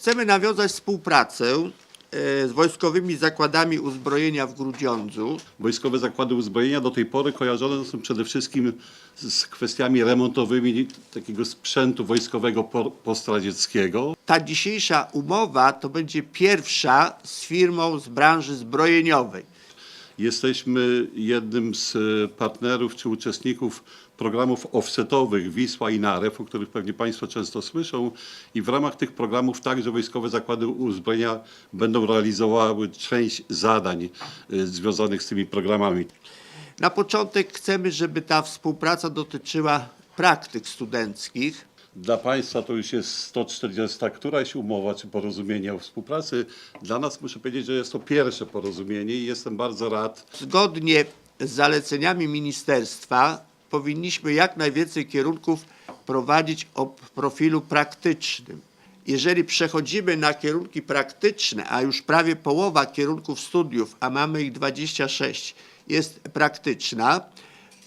Chcemy nawiązać współpracę e, z wojskowymi zakładami uzbrojenia w Grudziądzu. Wojskowe zakłady uzbrojenia do tej pory kojarzone są przede wszystkim z kwestiami remontowymi takiego sprzętu wojskowego po- postradzieckiego. Ta dzisiejsza umowa to będzie pierwsza z firmą z branży zbrojeniowej. Jesteśmy jednym z e, partnerów czy uczestników programów offsetowych Wisła i Narew, o których pewnie Państwo często słyszą. I w ramach tych programów także wojskowe zakłady uzbrojenia będą realizowały część zadań e, związanych z tymi programami. Na początek chcemy, żeby ta współpraca dotyczyła praktyk studenckich. Dla Państwa to już jest 140 któraś umowa czy porozumienie o współpracy. Dla nas muszę powiedzieć, że jest to pierwsze porozumienie i jestem bardzo rad, Zgodnie z zaleceniami ministerstwa powinniśmy jak najwięcej kierunków prowadzić o profilu praktycznym. Jeżeli przechodzimy na kierunki praktyczne, a już prawie połowa kierunków studiów, a mamy ich 26, jest praktyczna,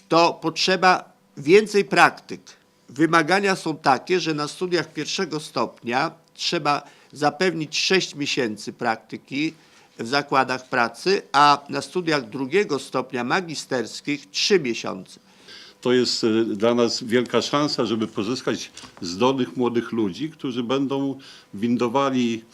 to potrzeba więcej praktyk. Wymagania są takie, że na studiach pierwszego stopnia trzeba zapewnić 6 miesięcy praktyki w zakładach pracy, a na studiach drugiego stopnia magisterskich 3 miesiące. To jest e, dla nas wielka szansa, żeby pozyskać zdolnych młodych ludzi, którzy będą windowali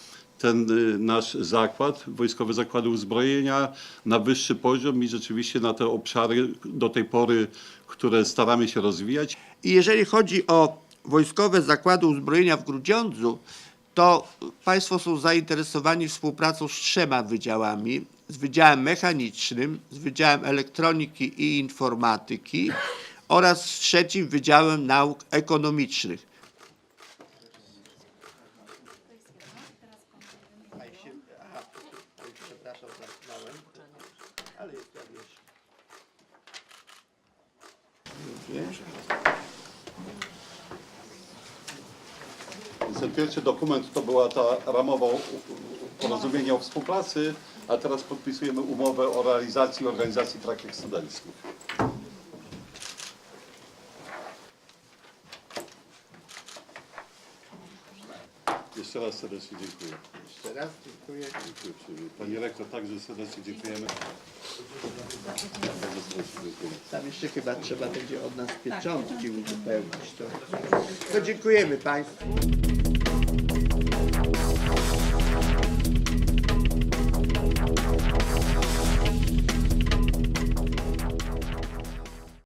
ten e, nasz zakład, Wojskowe Zakłady Uzbrojenia na wyższy poziom i rzeczywiście na te obszary do tej pory, które staramy się rozwijać. I jeżeli chodzi o wojskowe zakłady uzbrojenia w Grudziądzu, to Państwo są zainteresowani współpracą z trzema wydziałami. Z Wydziałem Mechanicznym, z Wydziałem Elektroniki i Informatyki oraz z trzecim Wydziałem Nauk Ekonomicznych. Ten pierwszy dokument to była ta ramowa porozumienie o współpracy, a teraz podpisujemy umowę o realizacji organizacji praktyk studenckich. Jeszcze raz serdecznie dziękuję. Jeszcze raz dziękuję. Dziękuję uprzejmie. Pani rektor, także serdecznie dziękujemy. Bardzo serdecznie dziękuję. Tam jeszcze chyba trzeba będzie od nas pieczątki uzupełnić. To, to dziękujemy Państwu.